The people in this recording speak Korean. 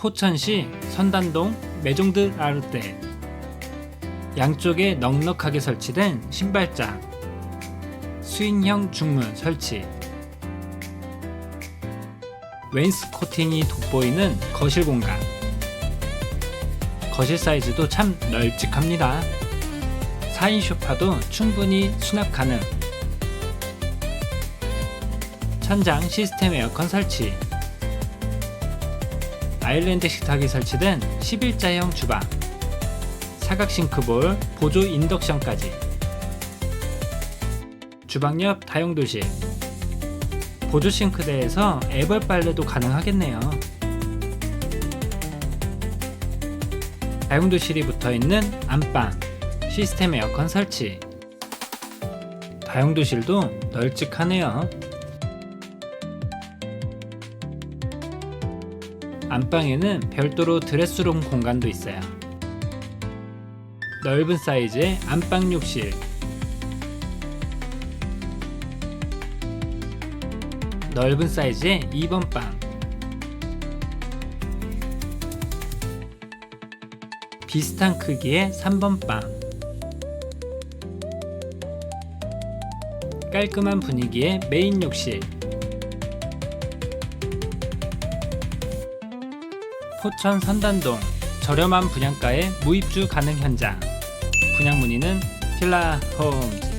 포천시 선단동 메종드 아르떼. 양쪽에 넉넉하게 설치된 신발장. 스윙형 중문 설치. 웨인스코팅이 돋보이는 거실 공간. 거실 사이즈도 참 널찍합니다. 4인 소파도 충분히 수납 가능. 천장 시스템 에어컨 설치 아일랜드 식탁이 설치된 11자형 주방 사각 싱크볼 보조 인덕션까지. 주방 옆 다용도실 보조 싱크대에서 애벌 빨래도 가능하겠네요. 다용도실이 붙어 있는 안방 시스템 에어컨 설치. 다용도실도 널찍하네요 안방에는 별도로 드레스룸 공간도 있어요. 넓은 사이즈의 안방 욕실. 넓은 사이즈의 2번 방. 비슷한 크기의 3번 방. 깔끔한 분위기의 메인 욕실. 포천 선단동 저렴한 분양가의 무입주 가능 현장. 분양 문의는 필라 홈즈